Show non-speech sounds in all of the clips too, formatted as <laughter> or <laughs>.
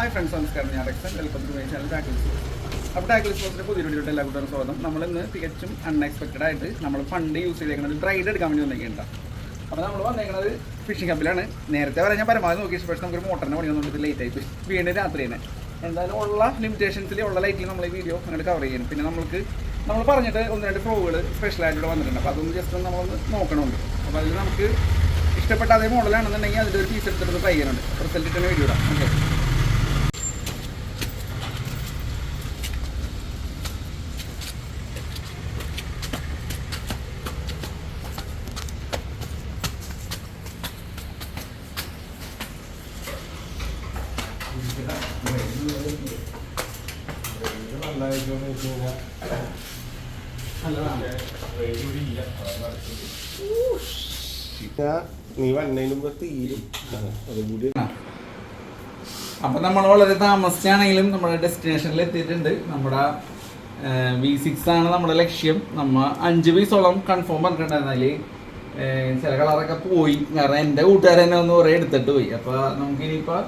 Hi friends നമസ്കാരം. ഞാൻ Rexan welcome to my channel tackles അപ്പോൾ ടാക്കിൾസ് ബോസിന്റെ പുതിയ വീഡിയോട്ട് എല്ലാ കൂട്ടരും സ്വാഗതം. നമ്മളിന്ന് തികച്ചും അൺഎക്സ്പെക്റ്റഡ് ആയിട്ട് നമ്മൾ ഫണ്ട് യൂസ് ചെയ്തേക്കുന്നത് ഡ്രൈഡ് എടുക്കാൻ വേണ്ടി വന്നേക്കുന്നുണ്ട് അപ്പോൾ നമ്മൾ വന്നേക്കുന്നത് ഫിഷിംഗ് കപ്പിലാണ് നേരത്തെ വരെ ഞാൻ പരമാവധി നോക്കി പക്ഷേ നമുക്കൊരു മോട്ടറിനെ പണി വന്നിട്ട് ലേറ്റ് ആയി. വീണ്ടും രാത്രി തന്നെ. എന്തായാലും ഉള്ള ലിമിറ്റേഷൻസിൽ ഉള്ള ലൈറ്റിൽ നമ്മൾ ഈ വീഡിയോ അങ്ങോട്ട് കവർ ചെയ്യണം. പിന്നെ നമുക്ക് നമ്മൾ പറഞ്ഞിട്ട് ഒന്ന് രണ്ട് പ്രൂവുകൾ സ്പെഷ്യലായിട്ട് വന്നിട്ടുണ്ട്. അപ്പോൾ അതൊന്ന് ജസ്റ്റ് നമ്മളൊന്ന് നോക്കണമുണ്ട്. അപ്പോൾ അതിൽ നമുക്ക് ഇഷ്ടപ്പെട്ട അതേ മോഡലാണെന്നുണ്ടെങ്കിൽ അതിന്റെ ഒരു പീസ് എടുത്തിട്ട് ട്രൈ ചെയ്യുന്നുണ്ട് റിസൾട്ട് ഇട്ടുന്ന വീഡിയോ ഇടാം. ഓക്കെ അപ്പൊ നമ്മൾ വളരെ താമസിച്ചാണെങ്കിലും നമ്മുടെ ഡെസ്റ്റിനേഷനിൽ എത്തിയിട്ടുണ്ട്. നമ്മുടെ വി സിക്സ് ആണ് നമ്മുടെ ലക്ഷ്യം. നമ്മ അഞ്ച് പീസോളം കൺഫേം പറഞ്ഞിട്ടുണ്ടായിരുന്നാൽ ചില കളറൊക്കെ പോയി. കാരണം എന്റെ കൂട്ടുകാരൻ തന്നെ ഒന്ന് കുറേ എടുത്തിട്ട് പോയി. അപ്പൊ നമുക്ക് ഇനിയിപ്പോ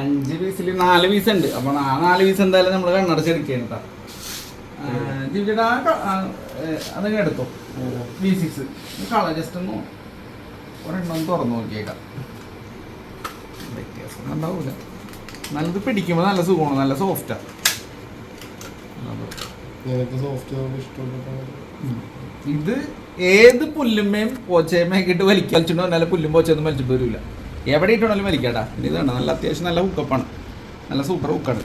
അഞ്ച് പീസിൽ നാല് പീസ് ഉണ്ട്. അപ്പൊ ആ നാല് പീസ് എന്തായാലും നമ്മൾ കണ്ണടച്ചെടുക്കുകയാണ് കേട്ടോ ജിവിടാ അതങ്ങനെ എടുത്തോ. വി സിക്സ് കള ജസ്റ്റ് ഒന്ന് ഒരെണ്ണം തുറന്നു നോക്കിയേക്കാം. വ്യത്യാസം ഉണ്ടാവൂല. നല്ലത് പിടിക്കുമ്പോൾ നല്ല സുഖമാണ് നല്ല സോഫ്റ്റാ ഇത് ഏത് പുല്ലുമ്മയും പോച്ചയമ്മയൊക്കെ ഇട്ട് വലിക്കാൻ വലിച്ചിട്ട് വന്നാലും പുല്ലും പോച്ചയൊന്നും വലിച്ചിട്ട് വരില്ല എവിടെ ഇട്ടാണെങ്കിലും വലിക്കാടാ പിന്നെ ഇതാണ് നല്ല അത്യാവശ്യം നല്ല ഹുക്കപ്പാണ് നല്ല സൂപ്പർ ഹുക്കാണ്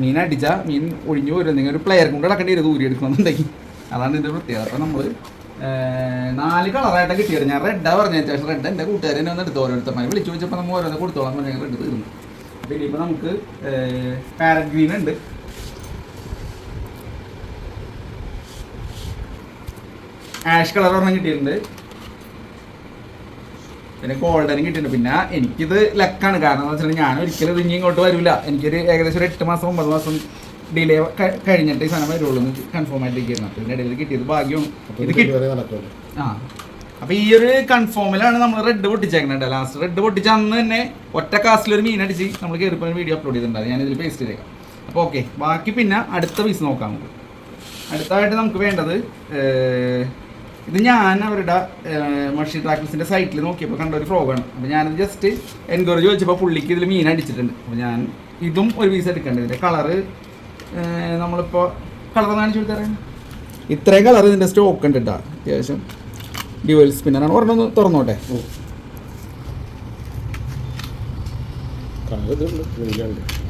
മീൻ അടിച്ചാൽ മീൻ ഒഴിഞ്ഞു വരുന്നെങ്കിൽ ഒരു പ്ലെയർ കൊണ്ട് കിടക്കേണ്ടി വരും ദൂരി എടുക്കണമെന്നുണ്ടെങ്കിൽ. അതാണ് ഇതിന്റെ പ്രത്യേകത. അപ്പം നമ്മൾ നാല് കളറായിട്ട് കിട്ടിയത്. ഞാൻ റെഡാ പറഞ്ഞ ശേഷം റെഡ് എന്റെ കൂട്ടുകാരനെ ഒന്ന് എടുത്ത് ഓരോരുത്തന്മാരെ വിളിച്ചു വെച്ചപ്പോൾ നമ്മൾ ഓരോന്ന് കൊടുത്തോളാം പറഞ്ഞാൽ റെഡ് തീർന്നു. അപ്പം ഇനിയിപ്പോൾ നമുക്ക് പാരറ്റ് ഗ്രീൻ ഉണ്ട്. ആഷ് കളർ ഒരെണ്ണം കിട്ടിയിട്ടുണ്ട്. പിന്നെ ഗോൾഡനും കിട്ടിയിട്ടുണ്ട്. പിന്നെ എനിക്കിത് ലക്കാണ് കാരണം എന്ന് വെച്ചാൽ ഞാൻ ഒരിക്കലും ഇനി ഇങ്ങോട്ട് വരില്ല എനിക്കൊരു ഏകദേശം ഒരു എട്ട് മാസം ഒമ്പത് മാസം ഡിലേ കഴിഞ്ഞിട്ട് ഈ സാധനം വരുള്ളൂ എന്ന് കൺഫേം ആയിട്ടിരിക്കുന്നു അപ്പം ഇതിന്റെ ഇടയിൽ കിട്ടിയത് ഭാഗ്യം ഇത് കിട്ടും ആ. അപ്പൊ ഈ ഒരു കൺഫോമിലാണ് നമ്മൾ റെഡ് പൊട്ടിച്ചേക്കണേ ലാസ്റ്റ് റെഡ് പൊട്ടിച്ച അന്ന് തന്നെ ഒറ്റ കാസ്റ്റിൽ ഒരു മീൻ അടിച്ച് നമ്മൾ കയറിപ്പോൾ വീഡിയോ അപ്ലോഡ് ചെയ്തിട്ടുണ്ട് ഞാനിതിൽ പേസ്റ്റ് ചെയ്തേക്കാം. അപ്പോൾ ഓക്കെ ബാക്കി പിന്നെ അടുത്ത പീസ് നോക്കാം നമുക്ക്. അടുത്തതായിട്ട് നമുക്ക് വേണ്ടത് ഇത് ഞാൻ അവരുടെ മഷി ട്രാക്ടേഴ്സിന്റെ സൈറ്റിൽ നോക്കിയപ്പോൾ കണ്ട ഒരു ഫ്രോഗാണ് അപ്പോൾ ഞാനത് ജസ്റ്റ് എൻക്വയറി ചോദിച്ചപ്പോൾ പുള്ളിക്ക് ഇതിൽ മീൻ അടിച്ചിട്ടുണ്ട്. അപ്പോൾ ഞാൻ ഇതും ഒരു പീസ് എടുക്കേണ്ടത് ഇതിന്റെ കളറ് നമ്മളിപ്പോൾ കളർ കാണിച്ചു കൊടുത്തരാൻ ഇത്രയും കളർ ഇതിന്റെ സ്റ്റോക്ക് ഉണ്ട് കേട്ടോ അത്യാവശ്യം ഡ്യുവൽ സ്പിന്നറാണ് ഒരെണ്ണം ഒന്ന് തുറന്നോട്ടെ.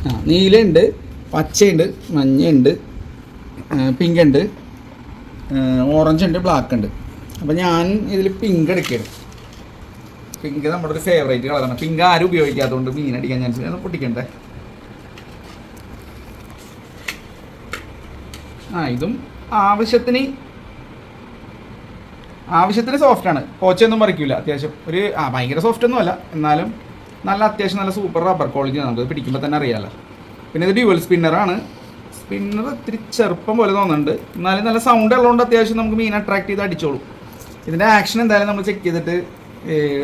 ആ നീലുണ്ട് പച്ചയുണ്ട് മഞ്ഞയുണ്ട് പിങ്ക് ഉണ്ട് ഓറഞ്ച് ഉണ്ട് ബ്ലാക്ക് ഉണ്ട്. അപ്പോൾ ഞാൻ ഇതിൽ പിങ്ക് എടുക്കുകയാണ്. പിങ്ക് നമ്മുടെ ഒരു ഫേവറേറ്റ് കളറാണ് പിങ്ക് ആരും ഉപയോഗിക്കാത്തതുകൊണ്ട് മീൻ അടിക്കാൻ ചാൻസ് ഒന്ന് പൊട്ടിക്കണ്ടേ? ആ ഇതും ആവശ്യത്തിന് ആവശ്യത്തിന് സോഫ്റ്റ് ആണ്. പോച്ചയൊന്നും പറിക്കില്ല അത്യാവശ്യം ഒരു ആ ഭയങ്കര സോഫ്റ്റ് ഒന്നും അല്ല. എന്നാലും നല്ല അത്യാവശ്യം നല്ല സൂപ്പർ റബ്ബർ ക്വാളിറ്റി നമുക്ക് പിടിക്കുമ്പോൾ തന്നെ അറിയാമല്ലോ പിന്നെ ഇത് ഡ്യുവൽ സ്പിന്നറാണ് സ്പിന്നർ ഇത്തിരി ചെറുപ്പം പോലെ തോന്നുന്നുണ്ട്. എന്നാലും നല്ല സൗണ്ട് ഉള്ളതുകൊണ്ട് അത്യാവശ്യം നമുക്ക് മീൻ അട്രാക്ട് ചെയ്ത് അടിച്ചോളൂ. ഇതിന്റെ ആക്ഷൻ എന്തായാലും നമ്മൾ ചെക്ക് ചെയ്തിട്ട്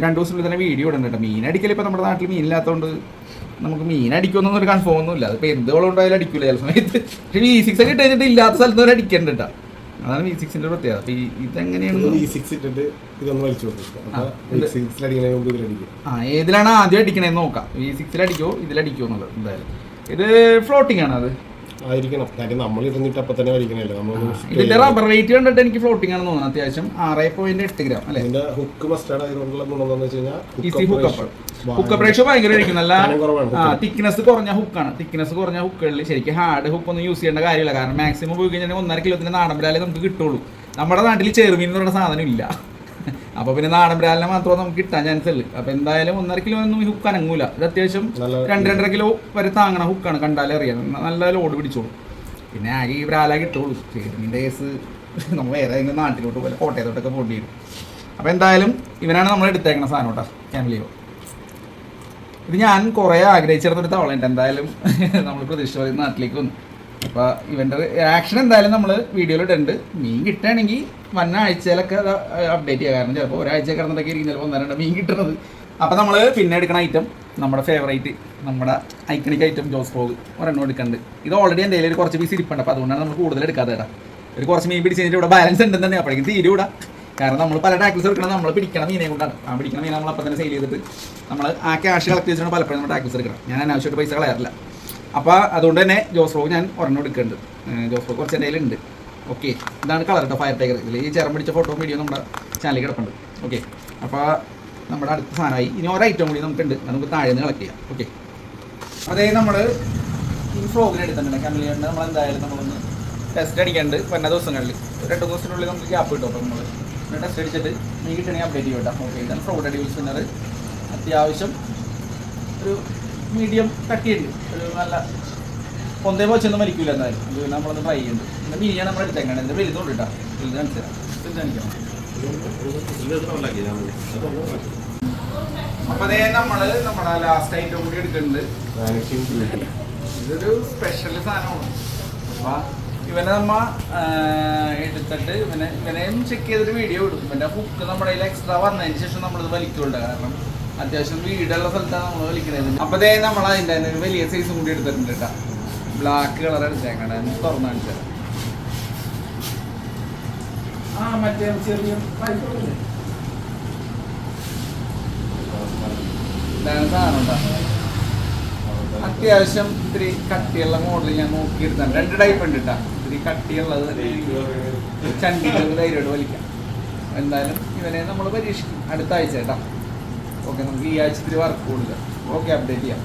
രണ്ട് ദിവസത്തിനുള്ളിൽ തന്നെ വീഡിയോ ഇടുന്നുണ്ട് കേട്ടോ. മീൻ അടിക്കൽ ഇപ്പോൾ നമ്മുടെ നാട്ടിൽ മീനില്ലാത്തതുകൊണ്ട് നമുക്ക് മീൻ അടിക്കുമെന്നൊന്നും ഒരു കൺഫേം ഒന്നും ഇല്ല അതിപ്പോൾ എന്ത് വളം ഉണ്ടായാലും അടിക്കില്ല ചില സമയത്ത്. പക്ഷേ വി സിക്സ് ഒക്കെ ഇട്ട് കഴിഞ്ഞിട്ട് ഇല്ലാത്ത സ്ഥലത്ത് വരെ അടിക്കേണ്ട കേട്ടോ. അതാണ് വി സിക്സിന്റെ പ്രത്യേകത. അപ്പോൾ ഇതെങ്ങനെയാണ്? വി സിക്സ് ഇട്ടിട്ട് ഇതൊന്ന് വലിച്ചു കൊടുക്കും ആ ഏതിലാണ് ആദ്യം അടിക്കണേന്ന് നോക്കാം. വി സിക്സിൽ അടിക്കോ ഇതിലടിക്കോ എന്നുള്ളത് എന്തായാലും. ഇത് ഫ്ലോട്ടിംഗ് ആണ് അത്? ആയിരിക്കണം. കാര്യം നമ്മൾ ഇരുന്നിട്ട് അപ്പൊ തന്നെ വലിക്കണല്ലോ? ഇതിന്റെ റബ്ബർ റേറ്റ് കണ്ടിട്ട് എനിക്ക് ഫ്ലോട്ടിംഗ് ആണെന്ന് തോന്നുന്നത് അത്യാവശ്യം. ആറ് പോയിന്റ് എട്ട് ഗ്രാം അല്ലെ? ഇതിന്റെ ഹുക്ക് മസ്റ്റാർഡ് ആയതുകൊണ്ടുള്ള ഗുണം എന്താണെന്ന് വെച്ച് കഴിഞ്ഞാൽ ഹുക്കപ്പ് റേഷ്യോ ഭയങ്കര ആയിരിക്കും. നല്ല തിക്നെസ് കുറഞ്ഞ ഹുക്കാണ് തിക്നെസ് കുറഞ്ഞ ഹുക്കുകളിൽ ശരിക്കും ഹാർഡ് ഹുക്ക് ഒന്നും യൂസ് ചെയ്യേണ്ട കാര്യമില്ല. കാരണം മാക്സിമം പോയി കഴിഞ്ഞാൽ ഒന്നര കിലോത്തിന്റെ നാടൻ നമുക്ക് കിട്ടുള്ളൂ. നമ്മുടെ നാട്ടിൽ ചെറുമീൻ എന്ന് പറയുന്ന സാധനം ഇല്ല. അപ്പൊ പിന്നെ നാടൻ ബ്രാലിനെ മാത്രമേ നമുക്ക് കിട്ടാൻ ചാൻസ് ഉള്ളൂ അപ്പൊ എന്തായാലും ഒന്നര കിലോ ഒന്നും ഹുക്ക് അനങ്ങൂല. ഇത് അത്യാവശ്യം രണ്ട് രണ്ടര കിലോ വരെ താങ്ങണ ഹുക്കാണ് കണ്ടാലേ അറിയാം. നല്ല ലോഡ് പിടിച്ചോളൂ. പിന്നെ ആ ഈ ബ്രാല കിട്ടുള്ളൂ. ചെറുമീന്റെ കേസ് നമ്മൾ വേറെ ഏതെങ്കിലും നാട്ടിലോട്ട് പോലെ കോട്ടയത്തോട്ടൊക്കെ പോകേണ്ടി വരും. അപ്പോൾ എന്തായാലും ഇവനാണ് നമ്മൾ എടുത്തേക്കണ സാധനം കേട്ടോ ഫാമിലിയോ ഇത് ഞാൻ കുറേ ആഗ്രഹിച്ചെടുത്തൊരു തവളയുണ്ട് എന്തായാലും <laughs> നമ്മൾ പ്രതീക്ഷ നാട്ടിലേക്ക് വന്നു. അപ്പോൾ ഇവന്റെ ആക്ഷൻ എന്തായാലും നമ്മൾ വീഡിയോയിൽ ഇടുന്നുണ്ട് മീൻ കിട്ടുകയാണെങ്കിൽ വന്ന ആഴ്ചയിലൊക്കെ അപ്ഡേറ്റ് ചെയ്യുക കാരണം ചിലപ്പോൾ ഒരാഴ്ച കിടന്നിട്ടൊക്കെ ഇരിക്കും. ചിലപ്പോൾ ഒന്നര മീൻ കിട്ടുന്നത്. അപ്പോൾ നമ്മൾ പിന്നെ എടുക്കണ ഐറ്റം നമ്മുടെ ഫേവറേറ്റ് നമ്മുടെ ഐക്കണിക് ഐറ്റം ജോസ് ഫ്രോഗ് ഒരെണ്ണം എടുക്കുന്നുണ്ട് ഇത് ഓൾറെഡി എന്റെ ഒരു കുറച്ച് പീസ് ഇരിപ്പുണ്ട് അപ്പോൾ അതുകൊണ്ടാണ് നമ്മൾ കൂടുതൽ എടുക്കാതെ ഇടാം ഒരു കുറച്ച് മീൻ പിടിച്ച് ഇവിടെ ബാലൻസ് ഉണ്ടെന്ന് തന്നെ അപ്പോഴേക്കും തീരൂടാ കാരണം നമ്മൾ പല ടാക്കിൾസ് എടുക്കണം നമ്മൾ പിടിക്കണ മീനെ കൊണ്ടാണ്. ആ പിടിക്കണ മീനെ നമ്മൾ അപ്പം തന്നെ സെയിൽ ചെയ്തിട്ട് നമ്മൾ ആ ക്യാഷ് കളക്ട് ചെയ്തിട്ടാണ് പലപ്പോഴും നമ്മൾ ടാക്കിൾസ് എടുക്കണം ഞാൻ അനാവശ്യമായിട്ട് പൈസ കളയാറില്ല. അപ്പോൾ അതുകൊണ്ട് തന്നെ ജോസ് ഫ്രോഗ് ഞാൻ ഒരെണ്ണം എടുക്കുന്നുണ്ട്. ജോസ് ഫ്രോഗ് കുറച്ച് എന്റെ കയ്യിലുണ്ട്. ഓക്കെ ഇതാണ് കളർ കേട്ടോ ഫയർ ടൈഗർ ഇതിൽ ഈ ചേർന്ന് പിടിച്ച ഫോട്ടോ വീഡിയോ നമ്മുടെ ചാനലിൽ കിടപ്പുണ്ട്. ഓക്കെ അപ്പോൾ നമ്മുടെ അടുത്ത സാധനമായി. ഇനി ഒരു ഐറ്റം കൂടി നമുക്കുണ്ട്. നമുക്ക് താഴെ നിന്ന് കളക്ട് ചെയ്യാം. ഓക്കെ അതേ നമ്മൾ ഈ ഫ്രോഗിന് എടുത്തിട്ടുണ്ട് കമ്മിലിയുണ്ട് നമ്മൾ എന്തായാലും നമ്മളൊന്ന് ടെസ്റ്റ് അടിക്കാണ്ട് വരുന്ന ദിവസങ്ങളിൽ രണ്ട് ദിവസത്തിനുള്ളിൽ നമുക്ക് ഗ്യാപ്പ് കിട്ടും. അപ്പോൾ നമ്മൾ ടെസ്റ്റ് അടിച്ചിട്ട് നീ കിട്ടണമെങ്കിൽ അപ്ഡേറ്റ് ചെയ്യട്ടോ. ഓക്കെ ഇതാണ് ഫ്രോഡ് അടി വിൽക്കുന്നത് അത്യാവശ്യം ഒരു മീഡിയം കട്ടിയുണ്ട് ഒരു നല്ല പൊന്തേ പോച്ചൊന്നും മരിക്കൂല എന്തായാലും. ഇത് നമ്മളൊന്ന് ട്രൈ ചെയ്യുന്നുണ്ട് പിന്നെ ബിരിയാണി നമ്മൾ എടുത്തേക്കാണ് കേട്ടോ വലുത് കാണിച്ചു തരാം ഇത് കാണിക്കണം അപ്പോൾ അതേ നമ്മൾ നമ്മുടെ ലാസ്റ്റ് ഐറ്റം കൂടി എടുക്കുന്നുണ്ട്. ഇതൊരു സ്പെഷ്യൽ സാധനമാണ്. അപ്പൊ ഇവനെ നമ്മ എടുത്തിട്ട് ഇവനെ ഇവനെയും ചെക്ക് ചെയ്തിട്ട് വീഡിയോ ഇടും. ഇവന്റെ ബുക്ക് നമ്മുടെ എക്സ്ട്രാ വന്നതിന് ശേഷം നമ്മളിത് വലിക്കുന്നുണ്ട്. കാരണം അത്യാവശ്യം വീടുള്ള സ്ഥലത്താണ് നമ്മൾ കളിക്കണത്. അപ്പൊ ദേ നമ്മൾ അതിന്റെ ഒരു വലിയ സൈസും കൂടി എടുത്തിട്ടുണ്ട് കേട്ടോ ബ്ലാക്ക് കളർ എടുത്തേക്കണ തുറന്നു കാണിച്ചത് ആ മറ്റേ ചെറിയ അത്യാവശ്യം ഇത്തിരി കട്ടിയുള്ള മോഡൽ ഞാൻ നോക്കിയെടുത്താണ്. രണ്ട് ടൈപ്പ് ഉണ്ട് കേട്ടോ ഇത്തിരി കട്ടിയുള്ളത് ചണ്ടികൾ ധൈര്യമായിട്ട് വലിക്കാം. എന്തായാലും ഇവനെ നമ്മൾ പരീക്ഷിക്കും. അടുത്ത ആഴ്ച കേട്ടോ ഓക്കെ നമുക്ക് ഈ ആഴ്ചത്തിൽ വർക്ക് കൊടുക്കാം ഓക്കെ അപ്ഡേറ്റ് ചെയ്യാം.